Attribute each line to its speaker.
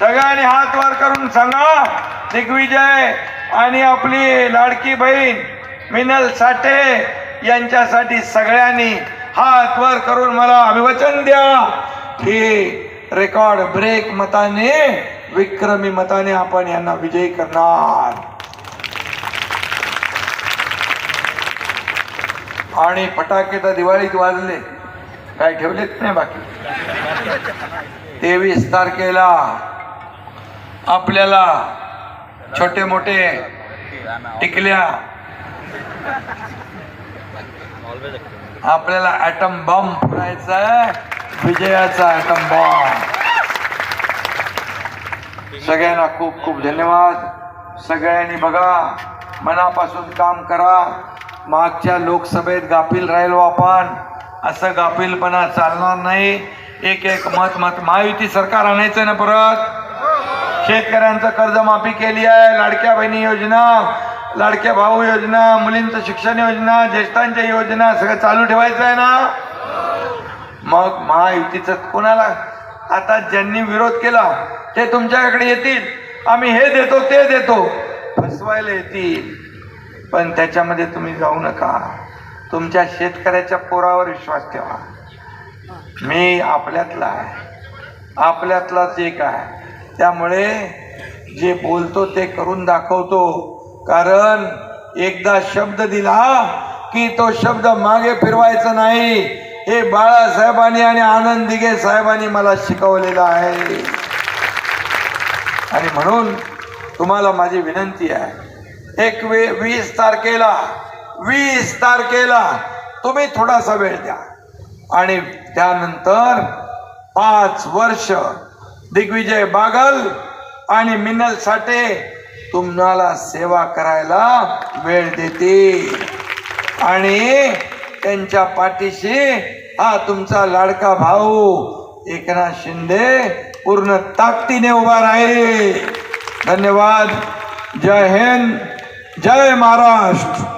Speaker 1: सगळ्यांनी हात वर करून सांगा. दिग्विजय आणि आपली लाडकी बहीण मिनल साठे यांच्यासाठी सगळ्यांनी हात वर करून मला अभिवचन द्या. की रेकॉर्ड ब्रेक मताने विक्रमी मताने आपण यांना विजयी करणार. आणि फटाके तर दिवाळीत वाजले. काय ठेवलेत नाही बाकी? तेवीस तारखेला आपल्याला छोटे मोठे टिकल्या. आपल्याला ॲटम बॉम्ब फोडायचा आहे विजयाचा ॲटम बॉम्ब सगळ्यांना खूप खूप धन्यवाद. सगळ्यांनी बघा मनापासून काम करा. मागच्या लोकसभेत गाफील राहिलो आपण. असं गाफीलपणा चालणार नाही. एक एक मत मत महायुती सरकार आणायचं ना परत? शेतकऱ्यांचं कर्जमाफी केली आहे. लाडक्या बहिणी योजना लाडक्या भाऊ योजना मुलींचं शिक्षण योजना ज्येष्ठांच्या योजना सगळं चालू ठेवायचं आहे ना? मग महायुतीचं कोणाला? आता ज्यांनी विरोध केला ते तुमच्याकडे येतील. आम्ही हे देतो ते देतो. फसवायला येतील. पण त्याच्यामध्ये तुम्ही जाऊ नका. तुमच्या शेतकऱ्याच्या पोरावर विश्वास ठेवा. मी आपल्यातला आहे. आपल्यातलाच एक आहे. त्यामुळे जे बोलतो ते करून दाखवतो. कारण एकदा शब्द दिला की तो शब्द मागे फिरवायचा नाही. हे बाळासाहेबांनी आणि आनंद दिघे साहेबांनी मला शिकवलेलं आहे. आणि म्हणून तुम्हाला माझी विनंती आहे. एक वे वीस तारखेला वीस तारखेला तुम्ही थोडासा वेळ द्या. आणि त्यानंतर पाच वर्ष दिग्विजय बागल आणि मिनल साठे तुम्हाला सेवा करायला वेळ देतील. आणि त्यांच्या पाठीशी हा तुमचा लाडका भाऊ एकनाथ शिंदे पूर्ण ताकदीने उभा राहील. धन्यवाद. जय हिंद. जय महाराष्ट्र.